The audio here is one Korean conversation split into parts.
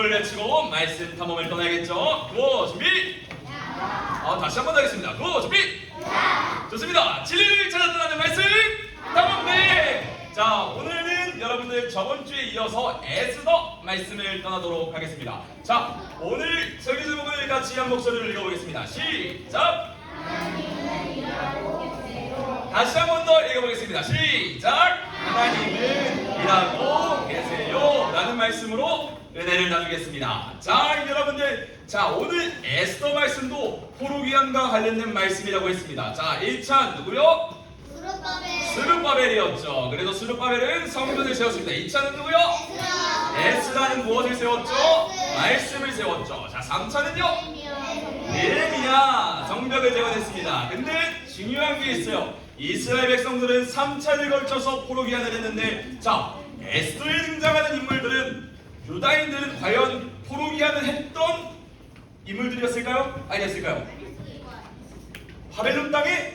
힘을 내치고 말씀 탐험을 떠나야겠죠. 구호 준비. 아, 다시 한 번 하겠습니다. 구호 준비. 좋습니다. 진리를 찾아 떠나는 말씀 탐험 네. 자, 오늘은 여러분들 저번 주에 이어서 에스더 말씀을 떠나도록 하겠습니다. 자, 오늘 설교 제목을 같이 한 목소리로 읽어보겠습니다. 시작. 다시 한 번 더 읽어보겠습니다. 시작! 하나님은 일하고 계세요. 라는 말씀으로 은혜를 나누겠습니다. 자, 여러분들. 자, 오늘 에스더 말씀도 포로기한과 관련된 말씀이라고 했습니다. 자, 1차 누구요? 스룹바벨 이었죠. 그래서 스룹바벨은 성전을 세웠습니다. 2차는 누구요? 에스라 는 무엇을 세웠죠? 말씀을 세웠죠. 자, 3차는요? 예레미야 성벽을 재건했습니다. 근데 중요한 게 있어요. 이스라엘 백성들은 3차를 걸쳐서 포로기한을 했는데 자 에스더에 등장하는 인물들은 유다인들은 과연 포로기한을 했던 인물들이었을까요? 아니었을까요? 바벨론 땅에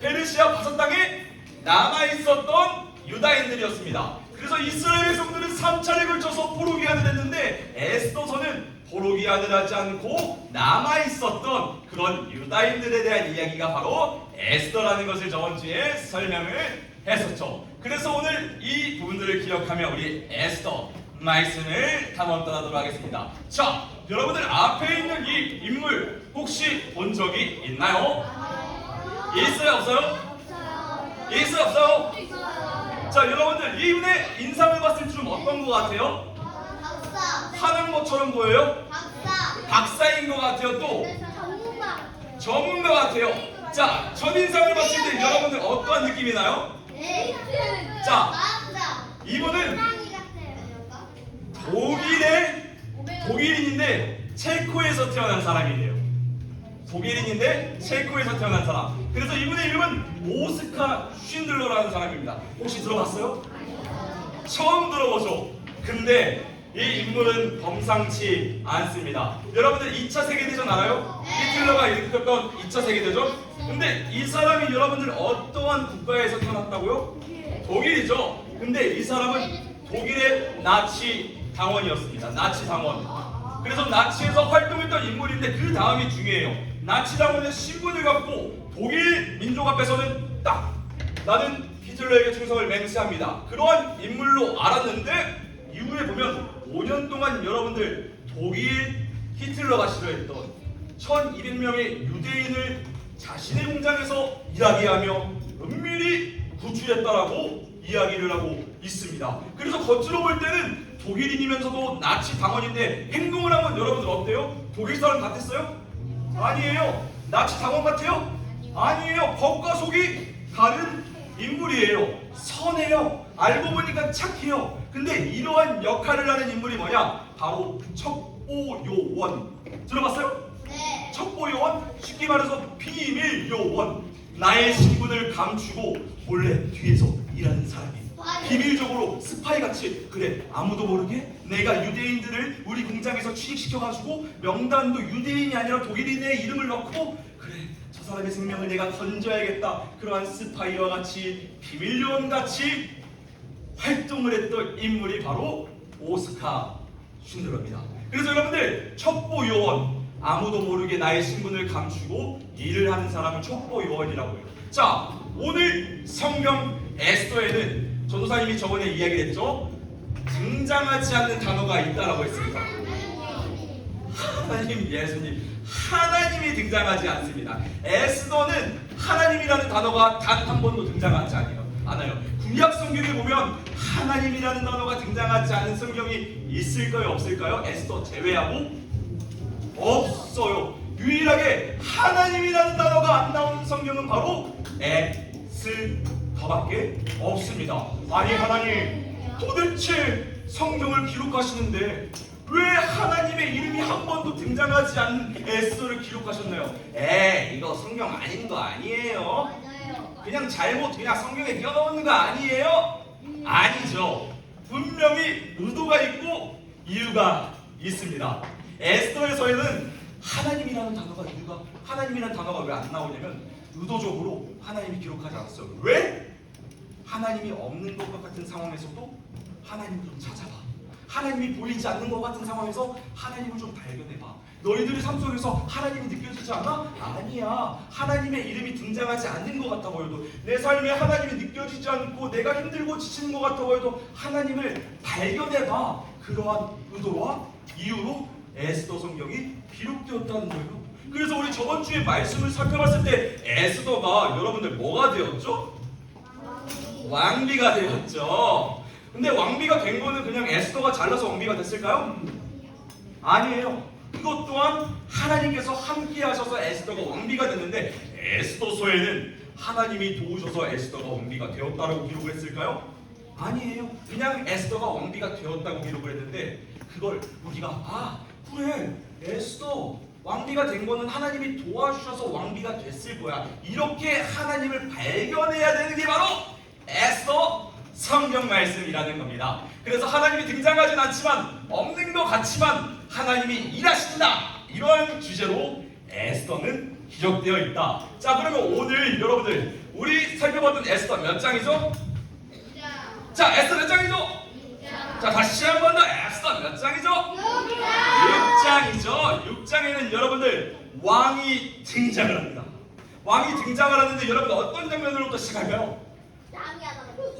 페르시아 바사 땅에 남아 있었던 유다인들이었습니다. 그래서 이스라엘 백성들은 3차를 걸쳐서 포로기한을 했는데 에스더서는 포로기한을 하지 않고 남아 있었던 그런 유다인들에 대한 이야기가 바로 에스더라는 것을 저번 주에 설명을 했었죠. 그래서 오늘 이 부분들을 기억하며 우리 에스더 말씀을 탐험 떠나도록 하겠습니다. 자, 여러분들 앞에 있는 이 인물 혹시 본 적이 있나요? 있어요, 없어요? 있어요, 없어요? 자, 여러분들 이분의 인상을 봤을 때 좀 어떤 것 같아요? 하는 것처럼 보여요? 박사 인 것 같아요. 또 전문가 같아요. 자, 첫인상을 봤을 때 여러분들 어떠한 느낌이 나요? 자, 이분은 독일의 독일인인데 체코에서 태어난 사람이래요. 독일인인데 체코에서 태어난 사람. 그래서 이분의 이름은 오스카 쉰들러라는 사람입니다. 혹시 들어봤어요? 처음 들어보죠. 근데 이 인물은 범상치 않습니다. 여러분들 2차 세계대전 알아요? 히틀러가 일으켰던 2차 세계대전? 근데 이 사람이 여러분들 어떠한 국가에서 태어났다고요? 독일이죠. 근데 이 사람은 독일의 나치 당원이었습니다. 나치 당원. 그래서 나치에서 활동했던 인물인데 그 다음이 중요해요. 나치 당원의 신분을 갖고 독일 민족 앞에서는 딱 나는 히틀러에게 충성을 맹세합니다. 그러한 인물로 알았는데 이후에 보면 5년 동안 여러분들 독일 히틀러가 싫어했던 1200명의 유대인을 자신의 공장에서 일하게 하며 은밀히 구출했다라고 이야기를 하고 있습니다. 그래서 겉으로 볼 때는 독일인이면서도 나치 당원인데 행동을 하면 여러분들 어때요? 독일 사람 같았어요? 아니에요. 나치 당원 같아요? 아니에요. 겉과 속이 다른 인물이에요. 선해요. 알고 보니까 착해요. 근데 이러한 역할을 하는 인물이 뭐냐? 바로 첩보요원. 들어봤어요? 첩보 요원? 쉽게 말해서 비밀 요원. 나의 신분을 감추고 몰래 뒤에서 일하는 사람이. 비밀적으로 스파이 같이 그래 아무도 모르게 내가 유대인들을 우리 공장에서 취직시켜가지고 명단도 유대인이 아니라 독일인의 이름을 넣고 그래 저 사람의 생명을 내가 건져야겠다 그러한 스파이와 같이 비밀요원 같이 활동을 했던 인물이 바로 오스카 쉰들러입니다. 그래서 여러분들 첩보 요원 아무도 모르게 나의 신분을 감추고 일을 하는 사람을 첩보요원이라고 해요. 자 오늘 성경 에스더에는 전도사님이 저번에 이야기했죠. 등장하지 않는 단어가 있다라고 했습니다. 하나님 예수님 하나님이 등장하지 않습니다. 에스더는 하나님이라는 단어가 단 한 번도 등장하지 않아요. 않아요. 구약 성경에 보면 하나님이라는 단어가 등장하지 않은 성경이 있을까요, 없을까요? 에스더 제외하고 없어요. 유일하게 하나님이라는 단어가 안 나오는 성경은 바로 에스더밖에 없습니다. 아니 하나님 도대체 성경을 기록하시는데 왜 하나님의 이름이 한 번도 등장하지 않는 에스더를 기록하셨나요? 에 이거 성경 아닌 거 아니에요? 그냥 잘못 그냥 성경에 끼워넣는 거 아니에요? 아니죠. 분명히 의도가 있고 이유가 있습니다. 에스더에서는 하나님이라는 단어가 이유가 하나님이라는 단어가 왜 안 나오냐면 의도적으로 하나님이 기록하지 않았어요. 왜? 하나님이 없는 것과 같은 상황에서도 하나님을 좀 찾아봐. 하나님이 보이지 않는 것 같은 상황에서 하나님을 좀 발견해봐. 너희들의 삶 속에서 하나님이 느껴지지 않아? 아니야. 하나님의 이름이 등장하지 않는 것 같아 보여도 내 삶에 하나님이 느껴지지 않고 내가 힘들고 지치는 것 같아 보여도 하나님을 발견해봐. 그러한 의도와 이유로 에스더 성경이 기록되었다는 거예요. 그래서 우리 저번 주에 말씀을 살펴봤을 때 에스더가 여러분들 뭐가 되었죠? 왕비가 되었죠. 근데 왕비가 된 거는 그냥 에스더가 잘나서 왕비가 됐을까요? 아니에요. 그것 또한 하나님께서 함께 하셔서 에스더가 왕비가 됐는데 에스더서에는 하나님이 도우셔서 에스더가 왕비가 되었다라고 기록을 했을까요? 아니에요. 그냥 에스더가 왕비가 되었다고 기록을 했는데 그걸 우리가 아 그래 에스더 왕비가 된 거는 하나님이 도와주셔서 왕비가 됐을 거야. 이렇게 하나님을 발견해야 되는 게 바로 에스더 성경 말씀이라는 겁니다. 그래서 하나님이 등장하진 않지만 없는 것 같지만 하나님이 일하신다 이런 주제로 에스더는 기록되어 있다. 자 그러면 오늘 여러분들 우리 살펴봤던 에스더 몇 장이죠? 자 에스더 몇 장이죠? 자 다시 한 번 더 몇 장이죠? 6장이죠. 6장에는 여러분들 왕이 등장을 합니다. 왕이 등장을 하는데 여러분 어떤 장면으로부터 시작할까요?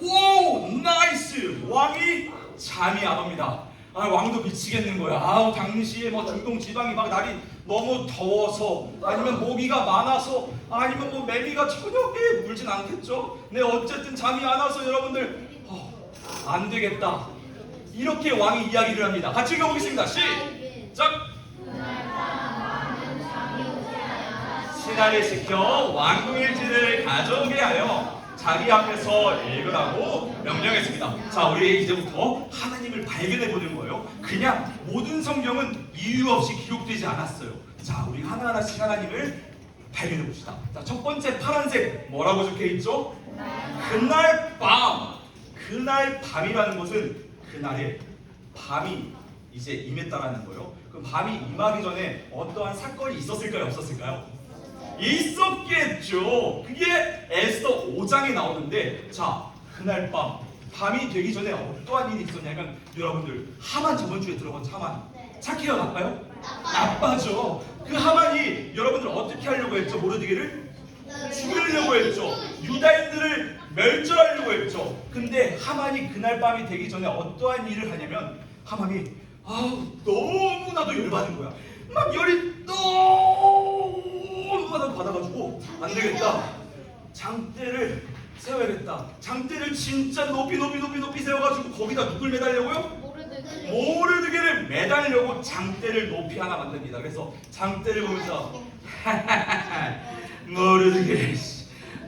오 나이스 왕이 잠이 안 옵니다. 아 왕도 미치겠는 거야. 아우 당시에 뭐 중동 지방이 막 날이 너무 더워서 아니면 모기가 많아서 아니면 뭐 매미가 저녁에 물진 않겠죠. 네 어쨌든 잠이 안 와서 여러분들 어, 안 되겠다. 이렇게 왕이 이야기를 합니다. 같이 읽어보겠습니다. 시작. 신하를 시켜 왕궁일지를 가져오게 하여 자기 앞에서 읽으라고 명령했습니다. 자, 우리 이제부터 하나님을 발견해 보는 거예요. 그냥 모든 성경은 이유 없이 기록되지 않았어요. 자, 우리 하나하나씩 하나님을 발견해 봅시다. 자, 첫 번째 파란색 뭐라고 적혀 있죠? 그날 밤. 그날 밤이라는 것은 그날에 밤이 이제 임했다라는 거예요. 그럼 밤이 임하기 전에 어떠한 사건이 있었을까요? 없었을까요? 있었겠죠. 그게 에스더 5장에 나오는데 자 그날 밤 밤이 되기 전에 어떠한 일이 있었냐면 여러분들 하만 저번 주에 들어본 하만 착해요 나빠요? 나빠죠. 그 하만이 여러분들 어떻게 하려고 했죠? 모르드게를 죽이려고 했죠. 유다인들을 멸절하려고 했죠. 근데 하만이 그날 밤이 되기 전에 어떠한 일을 하냐면 하만이 아 너무나도 열받은 거야. 막 열이 너무나도 받아가지고 안 되겠다. 장대를 세워야겠다. 장대를 진짜 높이 높이 높이 높이 세워가지고 거기다 누굴 매달려고요? 모르드게를 매달려고 장대를 높이 하나 만듭니다. 그래서 장대를 보면서 모르드게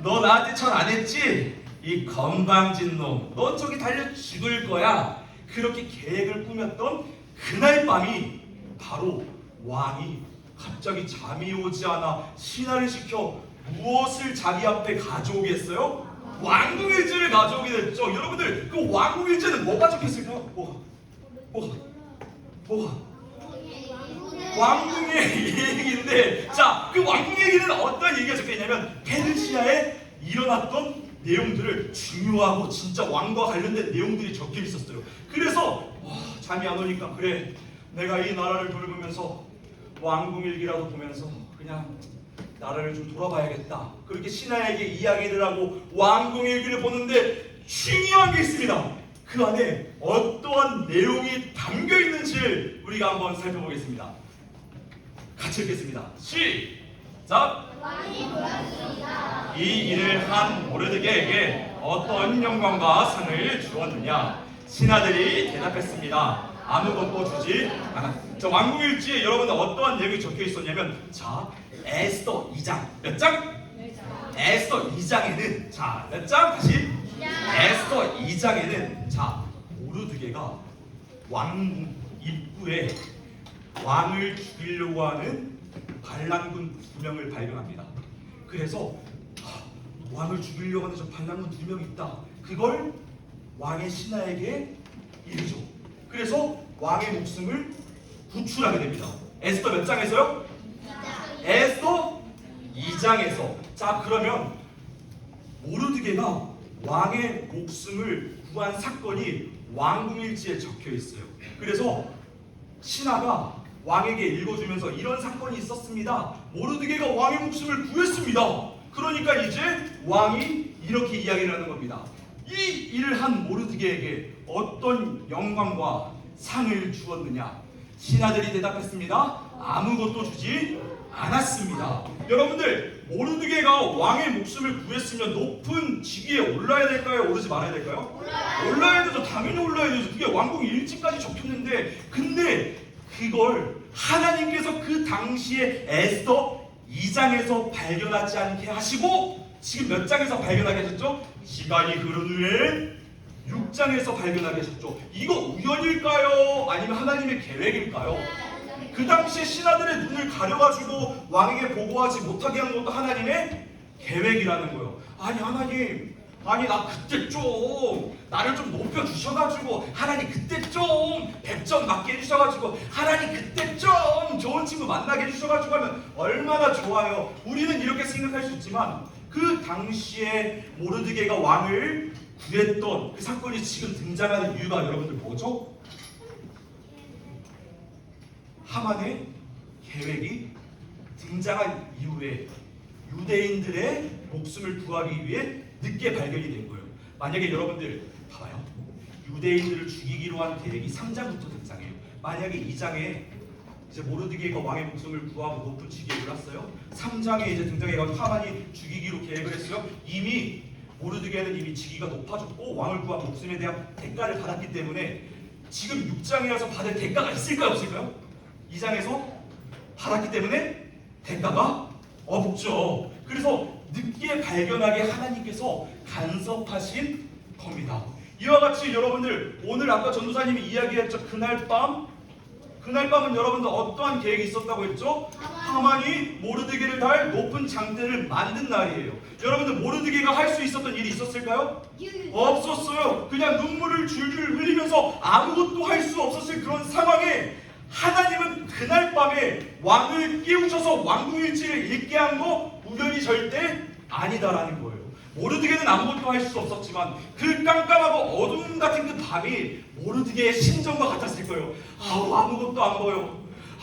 너 나한테 천 안 했지? 이 건방진 놈, 너 저기 달려 죽을 거야. 그렇게 계획을 꾸몄던 그날 밤이 바로 왕이 갑자기 잠이 오지 않아 신하를 시켜 무엇을 자기 앞에 가져오겠어요? 왕궁일지를 가져오게 됐죠. 여러분들 그 왕궁일지는 뭐가 적혔을까요? 뭐가? 뭐가? 뭐가? 왕궁의 얘기인데 자 그 왕궁 얘기는 어떤 얘기가 적혀있냐면 페르시아에 일어났던 내용들을 중요하고 진짜 왕과 관련된 내용들이 적혀 있었어요. 그래서 와, 잠이 안 오니까 그래. 내가 이 나라를 돌보면서 왕궁 일기라도 보면서 그냥 나라를 좀 돌아봐야겠다. 그렇게 신하에게 이야기를 하고 왕궁 일기를 보는데 중요한 게 있습니다. 그 안에 어떠한 내용이 담겨 있는지를 우리가 한번 살펴보겠습니다 같이 읽겠습니다. 시작. 이 일을 한 모르드게에게 어떤 영광과 상을 주었느냐? 신하들이 대답했습니다. 아무것도 주지 않았. 자 왕궁일지에 여러분들 어떠한 내용이 적혀 있었냐면 자 에스더 2장 몇 장? 에스더 2장에는 자 몇 장? 다시 에스더 2장에는 자 모르드게가 왕궁 입구에 왕을 죽이려고 하는 반란군 두 명을 발견합니다. 그래서 하, 왕을 죽이려고 하는 저 반란군 두 명이 있다. 그걸 왕의 신하에게 이르죠. 그래서 왕의 목숨을 구출하게 됩니다. 에스더 몇 장에서요? 에스더 2장에서 자 그러면 모르드게가 왕의 목숨을 구한 사건이 왕궁일지에 적혀 있어요. 그래서 신하가 왕에게 읽어주면서 이런 사건이 있었습니다. 모르드게가 왕의 목숨을 구했습니다. 그러니까 이제 왕이 이렇게 이야기를 하는 겁니다. 이 일을 한 모르드게에게 어떤 영광과 상을 주었느냐? 신하들이 대답했습니다. 아무것도 주지 않았습니다. 여러분들 모르드게가 왕의 목숨을 구했으면 높은 직위에 올라야 될까요? 오르지 말아야 될까요? 올라야 되죠. 당연히 올라야 되죠. 그게 왕궁 일지까지 적혔는데 근데 그걸 하나님께서 그 당시에 에스더 2장에서 발견하지 않게 하시고 지금 몇 장에서 발견하게 하셨죠? 시간이 흐른 후에 6장에서 발견하게 하셨죠. 이거 우연일까요? 아니면 하나님의 계획일까요? 그 당시에 신하들의 눈을 가려가지고 왕에게 보고하지 못하게 한 것도 하나님의 계획이라는 거예요. 아니 하나님, 아니 나 그때 좀 나를 좀 높여 주셔가지고 하나님 그때 좀 100점 맞게 해주셔가지고 하나님 그때 좀 좋은 친구 만나게 해주셔가지고 하면 얼마나 좋아요. 우리는 이렇게 생각할 수 있지만 그 당시에 모르드게가 왕을 구했던 그 사건이 지금 등장하는 이유가 여러분들 뭐죠? 하만의 계획이 등장한 이후에 유대인들의 목숨을 구하기 위해 늦게 발견이 된 거예요. 만약에 여러분들 봐봐요. 유대인들을 죽이기로 한 계획이 3장부터 등장해요. 만약에 2장에 이제 모르드게가 왕의 목숨을 구하고 높은 직위에 올랐어요. 3장에 이제 등장해가지고 하만이 죽이기로 계획을 했어요. 이미 모르드게는 이미 직위가 높아졌고 왕을 구한 목숨에 대한 대가를 받았기 때문에 지금 6장에 와서 받을 대가가 있을까요 없을까요? 2장에서 받았기 때문에 대가가 없죠. 그래서 늦게 발견하게 하나님께서 간섭하신 겁니다. 이와 같이 여러분들 오늘 아까 전도사님이 이야기했죠. 그날 밤 그날 밤은 여러분들 어떠한 계획이 있었다고 했죠? 하만이 모르드게를 달 높은 장대를 만든 날이에요. 여러분들 모르드게가 할 수 있었던 일이 있었을까요? 없었어요. 그냥 눈물을 줄줄 흘리면서 아무것도 할 수 없었을 그런 상황에 하나님은 그날 밤에 왕을 깨우셔서 왕궁일지를 읽게 한 거 우연히 절대 아니다라는 거예요. 모르드게는 아무것도 할 수 없었지만 그 깜깜하고 어둠 같은 그 밤이 모르드게의 심정과 같았을 거예요. 아우 아무것도 안 보여.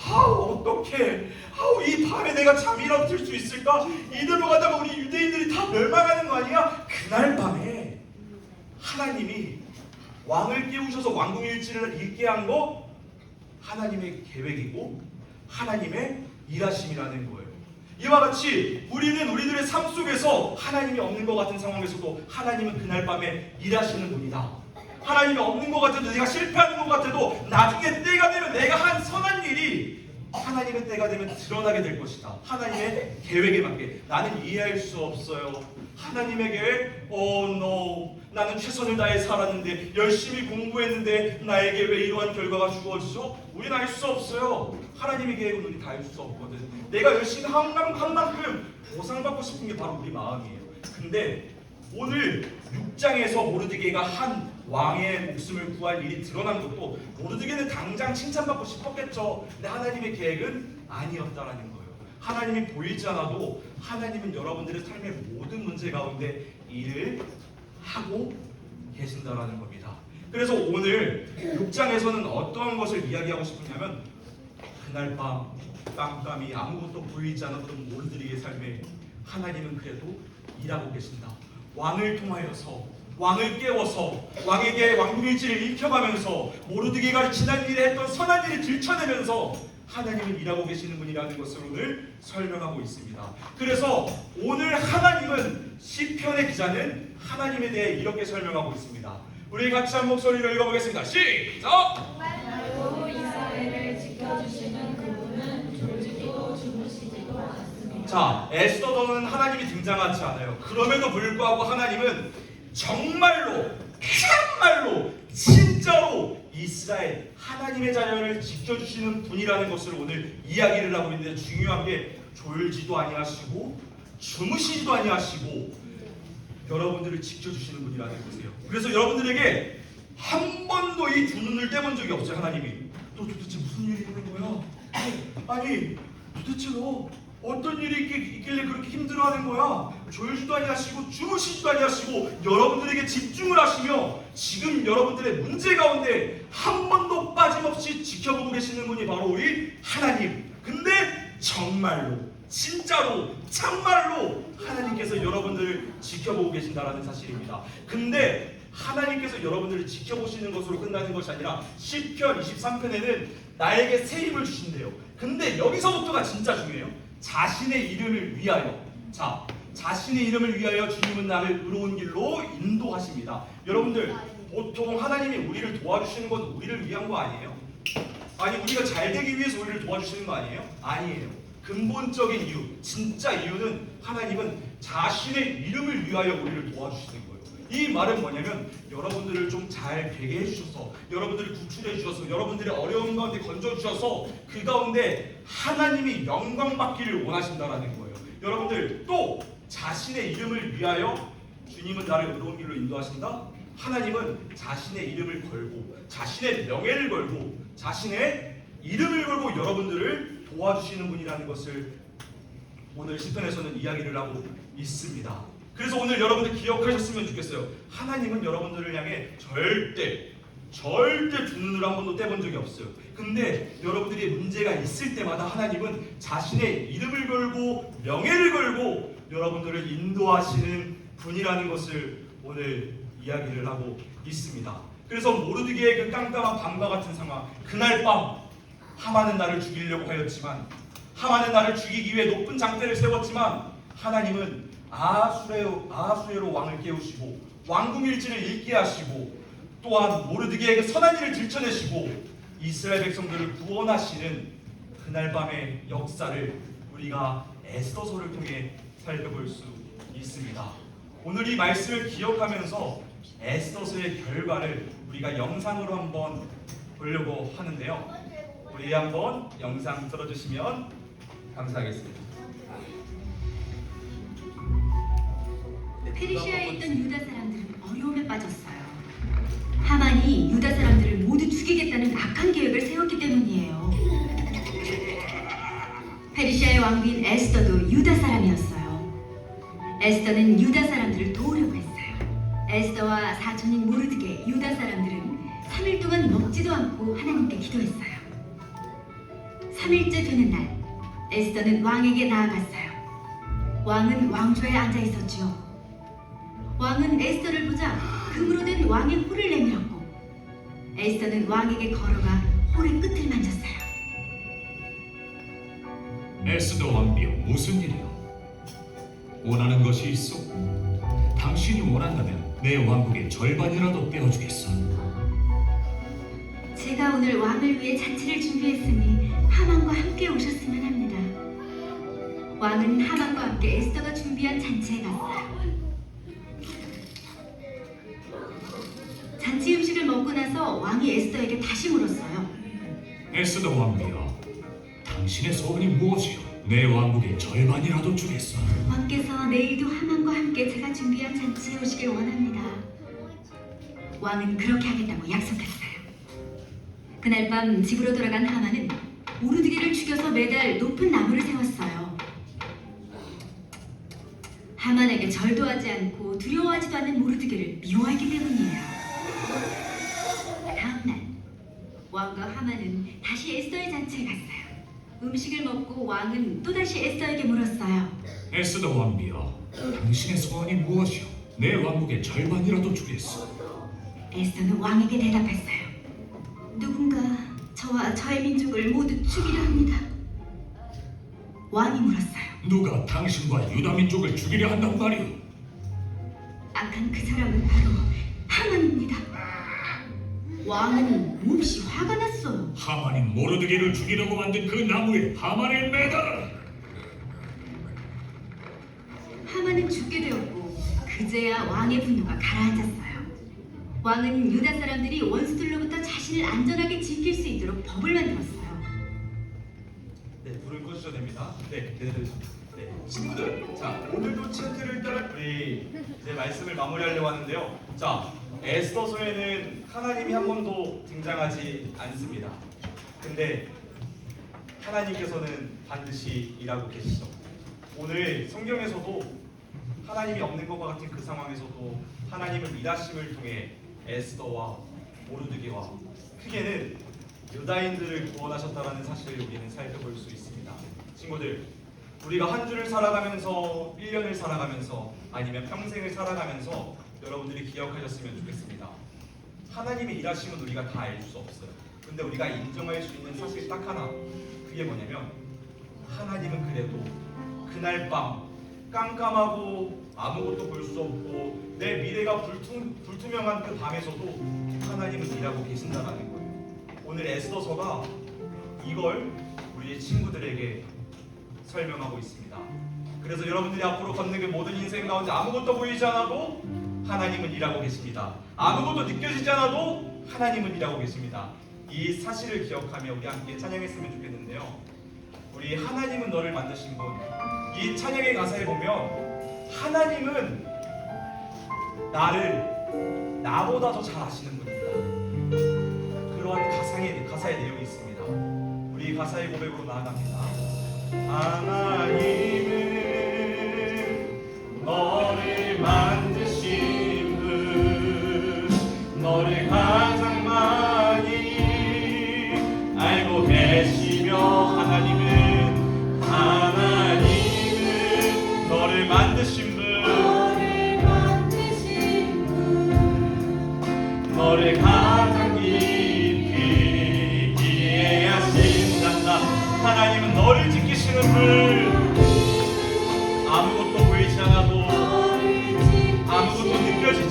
아우 어떡해. 아우 이 밤에 내가 잠이라도 들 수 있을까? 이대로 가다가 우리 유대인들이 다 멸망하는 거 아니야? 그날 밤에 하나님이 왕을 깨우셔서 왕궁 일지를 읽게 한 거 하나님의 계획이고 하나님의 일하심이라는 거예요. 이와 같이 우리는 우리들의 삶 속에서 하나님이 없는 것 같은 상황에서도 하나님은 그날 밤에 일하시는 분이다. 하나님이 없는 것 같아도 내가 실패하는 것 같아도 나중에 때가 되면 내가 한 선한 일이 하나님의 때가 되면 드러나게 될 것이다. 하나님의 계획에 맞게 나는 이해할 수 없어요. 하나님의 계획, oh no. 나는 최선을 다해 살았는데 열심히 공부했는데 나에게 왜 이러한 결과가 주어지죠? 우리는 알 수 없어요. 하나님의 계획은 우리 다 알 수 없거든. 내가 열심히 한, 만- 한 만큼 보상받고 싶은 게 바로 우리 마음이에요. 근데 오늘 6장에서 모르드게가 한 왕의 목숨을 구할 일이 드러난 것도 모르드게는 당장 칭찬받고 싶었겠죠. 근데 하나님의 계획은 아니었다라는 거예요. 하나님이 보이지 않아도 하나님은 여러분들의 삶의 모든 문제 가운데 일을 하고 계신다라는 겁니다. 그래서 오늘 6장에서는 어떠한 것을 이야기하고 싶으냐면 그날 밤 깜깜이 아무것도 보이지 않았던 모르드리의 삶에 하나님은 그래도 일하고 계신다. 왕을 통하여서 왕을 깨워서 왕에게 왕궁일지를 읽혀가면서 모르드게가 지난 일에 했던 선한 일을 들춰내면서 하나님은 일하고 계시는 분이라는 것을 오늘 설명하고 있습니다. 그래서 오늘 하나님은 시편의 기자는 하나님에 대해 이렇게 설명하고 있습니다. 우리 같이 한 목소리로 읽어보겠습니다. 시작! 자, 에스더더는 하나님이 등장하지 않아요. 그럼에도 불구하고 하나님은 정말로, 참말로, 진짜로 이스라엘 하나님의 자녀를 지켜주시는 분이라는 것을 오늘 이야기를 하고 있는데 중요한 게 졸지도 아니하시고 주무시지도 아니하시고 여러분들을 지켜주시는 분이라는 것이에요. 그래서 여러분들에게 한 번도 이 두 눈을 떼본 적이 없어요. 하나님이 너 도대체 무슨 일이 있는 거야? 아니 도대체 너 어떤 일이 있길래 그렇게 힘들어하는 거야? 졸지도 아니하시고 주무시지도 아니하시고 여러분들에게 집중을 하시며 지금 여러분들의 문제 가운데 한 번도 빠짐없이 지켜보고 계시는 분이 바로 우리 하나님. 근데 정말로 진짜로 참말로 하나님께서 여러분들을 지켜보고 계신다라는 사실입니다. 근데 하나님께서 여러분들을 지켜보시는 것으로 끝나는 것이 아니라 시편 23편에는 나에게 새 힘을 주신대요. 근데 여기서부터가 진짜 중요해요. 자신의 이름을 위하여. 자, 자신의 이름을 위하여 주님은 나를 의로운 길로 인도하십니다. 여러분들 보통 하나님이 우리를 도와주시는 건 우리를 위한 거 아니에요? 아니 우리가 잘 되기 위해서 우리를 도와주시는 거 아니에요? 아니에요. 근본적인 이유, 진짜 이유는 하나님은 자신의 이름을 위하여 우리를 도와주시는 거예요. 이 말은 뭐냐면 여러분들을 좀잘 되게 해주셔서 여러분들을 구출해 주셔서 여러분들의 어려운 가운데 건져 주셔서 그 가운데 하나님이 영광 받기를 원하신다라는 거예요. 여러분들 또 자신의 이름을 위하여 주님은 나를 의로운 길로 인도하신다. 하나님은 자신의 이름을 걸고 자신의 명예를 걸고 자신의 이름을 걸고 여러분들을 도와주시는 분이라는 것을 오늘 시편에서는 이야기를 하고 있습니다. 그래서 오늘 여러분들 기억하셨으면 좋겠어요. 하나님은 여러분들을 향해 절대 절대 두 눈으로 한 번도 떼본 적이 없어요. 근데 여러분들이 문제가 있을 때마다 하나님은 자신의 이름을 걸고 명예를 걸고 여러분들을 인도하시는 분이라는 것을 오늘 이야기를 하고 있습니다. 그래서 모르드게의 그 깜깜한 밤과 같은 상황, 그날 밤 하만은 나를 죽이려고 하였지만 하만은 나를 죽이기 위해 높은 장대를 세웠지만 하나님은 아수레로, 아수에로 왕을 깨우시고 왕궁 일지를 읽게 하시고 또한 모르드게에게 선한 일을 들춰내시고 이스라엘 백성들을 구원하시는 그날 밤의 역사를 우리가 에스더서를 통해 살펴볼 수 있습니다. 오늘 이 말씀을 기억하면서 에스더서의 결과를 우리가 영상으로 한번 보려고 하는데요. 우리 한번 영상 틀어주시면 감사하겠습니다. 페르시아에 있던 유다 사람들은 어려움에 빠졌어요. 하만이 유다 사람들을 모두 죽이겠다는 악한 계획을 세웠기 때문이에요. 페르시아의 왕비인 에스더도 유다 사람이었어요. 에스더는 유다 사람들을 도우려고 했어요. 에스더와 사촌인 모르드게 유다 사람들은 3일 동안 먹지도 않고 하나님께 기도했어요. 3일째 되는 날, 에스더는 왕에게 나아갔어요. 왕은 왕좌에 앉아 있었지요. 왕은 에스더를 보자 금으로 된 왕의 홀을 내밀었고 에스더는 왕에게 걸어가 홀의 끝을 만졌어요. 에스더 왕비여 무슨 일이요? 원하는 것이 있어? 당신이 원한다면 내 왕국의 절반이라도 떼어주겠어. 제가 오늘 왕을 위해 잔치를 준비했으니 하만과 함께 오셨으면 합니다. 왕은 하만과 함께 에스더가 준비한 잔치에 갔어요. 먹고 나서 왕이 에스더에게 다시 물었어요. 에스더 왕비여, 당신의 소원이 무엇이요? 내 왕국의 절반이라도 주겠어. 왕께서 내일도 하만과 함께 제가 준비한 잔치에 오시길 원합니다. 왕은 그렇게 하겠다고 약속했어요. 그날 밤 집으로 돌아간 하만은 모르드게를 죽여서 매달 높은 나무를 세웠어요. 하만에게 절도하지 않고 두려워하지도 않는 모르드게를 미워하기 때문이에요. 왕과 하만은 다시 에스더의 잔치에 갔어요. 음식을 먹고 왕은 또다시 에스더에게 물었어요. 에스더 왕비여, 당신의 소원이 무엇이요? 내 왕국의 절반이라도 주겠어. 에스더는 왕에게 대답했어요. 누군가 저와 저의 민족을 모두 죽이려 합니다. 왕이 물었어요. 누가 당신과 유다 민족을 죽이려 한단 말이오? 악한 그 사람은 바로 하만입니다. 왕은 몹시 화가 났어요. 하만이 모르드게를 죽이려고 만든 그 나무에 하만을 매달아. 하만은 죽게 되었고 그제야 왕의 분노가 가라앉았어요. 왕은 유다 사람들이 원수들로부터 자신을 안전하게 지킬 수 있도록 법을 만들었어요. 네, 불을 꺼주셔도 됩니다. 네, 기다려주세요. 네, 친구들, 자 오늘도 챕터를 따라 우리 이제 말씀을 마무리하려고 하는데요. 자, 에스더서에는 하나님이 한 번도 등장하지 않습니다. 근데 하나님께서는 반드시 일하고 계시죠. 오늘 성경에서도 하나님이 없는 것과 같은 그 상황에서도 하나님은 일하심을 통해 에스더와 모르드게와 크게는 유다인들을 구원하셨다라는 사실을 우리는 살펴볼 수 있습니다. 친구들, 우리가 한 주를 살아가면서 1년을 살아가면서 아니면 평생을 살아가면서 여러분들이 기억하셨으면 좋겠습니다. 하나님의 일하심은 우리가 다 알 수 없어요. 근데 우리가 인정할 수 있는 사실 딱 하나. 그게 뭐냐면 하나님은 그래도 그날 밤 깜깜하고 아무것도 볼 수 없고 내 미래가 불투, 불투명한 그 밤에서도 하나님은 일하고 계신다라는 거예요. 오늘 에스더서가 이걸 우리 친구들에게 설명하고 있습니다. 그래서 여러분들이 앞으로 걷는 그 모든 인생 가운데 아무것도 보이지 않아도 하나님은 일하고 계십니다. 아무것도 느껴지지 않아도 하나님은 일하고 계십니다. 이 사실을 기억하며 우리 함께 찬양했으면 좋겠는데요. 우리 하나님은 너를 만드신 분. 이 찬양의 가사에 보면 하나님은 나를 나보다 더 잘 아시는 분이다. 그러한 가상의 가사의 내용이 있습니다. 우리 가사의 고백으로 나아갑니다. 하나님은 너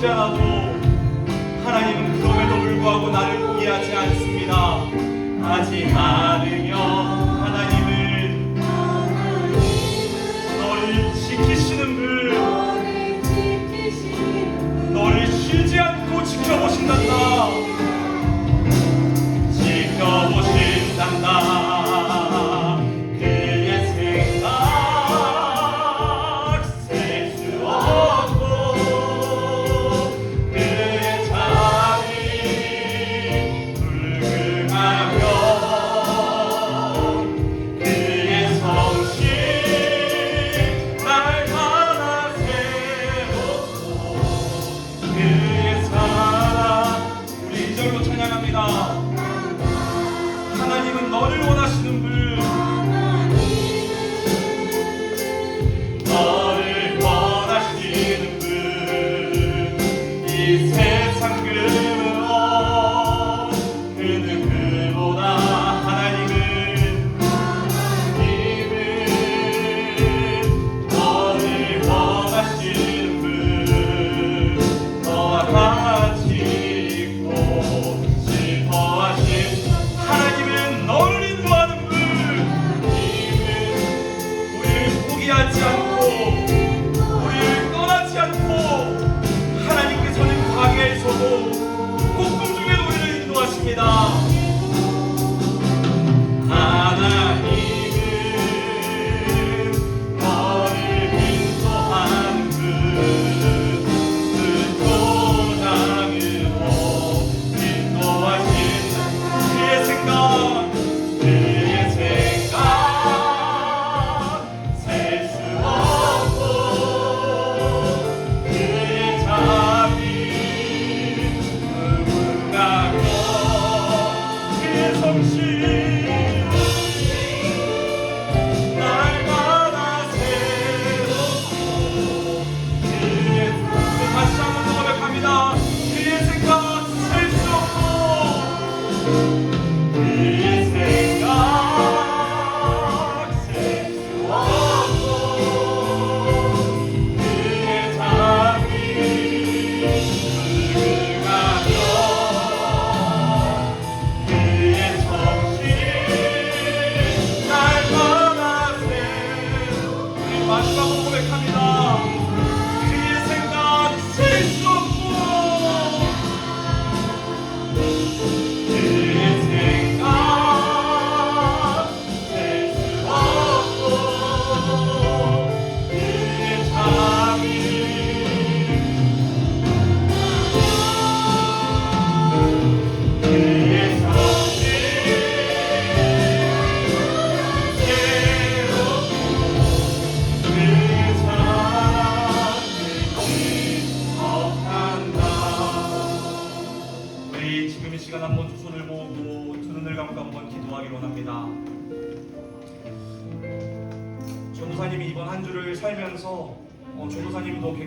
않아도 하나님은 그럼에도 불구하고 나를 포기하지 않습니다. 하지 않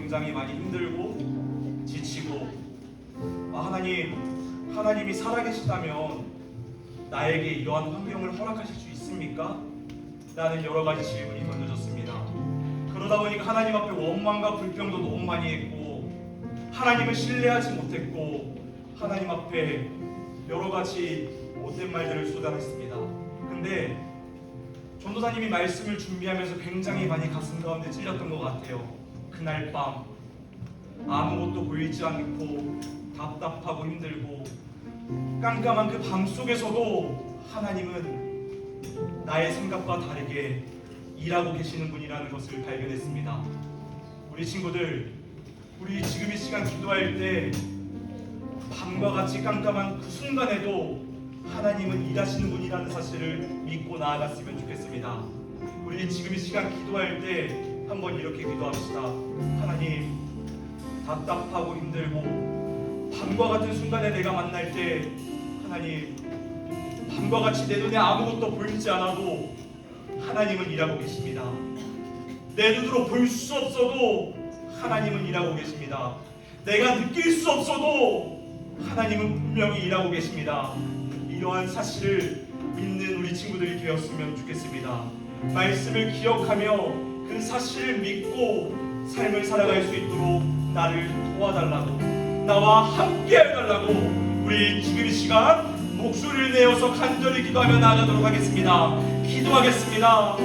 굉장히 많이 힘들고 지치고 아, 하나님 하나님이 살아계시다면 나에게 이러한 환경을 허락하실 수 있습니까? 라는 여러 가지 질문이 던져졌습니다. 그러다 보니까 하나님 앞에 원망과 불평도 너무 많이 했고 하나님을 신뢰하지 못했고 하나님 앞에 여러 가지 못된 말들을 쏟아냈습니다. 근데 전도사님이 말씀을 준비하면서 굉장히 많이 가슴 가운데 찔렸던 것 같아요. 그날 밤 아무것도 보이지 않고 답답하고 힘들고 깜깜한 그 밤 속에서도 하나님은 나의 생각과 다르게 일하고 계시는 분이라는 것을 발견했습니다. 우리 친구들, 우리 지금 이 시간 기도할 때 밤과 같이 깜깜한 그 순간에도 하나님은 일하시는 분이라는 사실을 믿고 나아갔으면 좋겠습니다. 우리 지금 이 시간 기도할 때 한번 이렇게 기도합시다. 하나님, 답답하고 힘들고 밤과 같은 순간에 내가 만날 때 하나님 밤과 같이 내 눈에 아무것도 보이지 않아도 하나님은 일하고 계십니다. 내 눈으로 볼 수 없어도 하나님은 일하고 계십니다. 내가 느낄 수 없어도 하나님은 분명히 일하고 계십니다. 이러한 사실을 믿는 우리 친구들이 되었으면 좋겠습니다. 말씀을 기억하며 그 사실을 믿고 삶을 살아갈 수 있도록 나를 도와달라고 나와 함께 해달라고 우리 지금 이 시간 목소리를 내어서 간절히 기도하며 나아가도록 하겠습니다. 기도하겠습니다.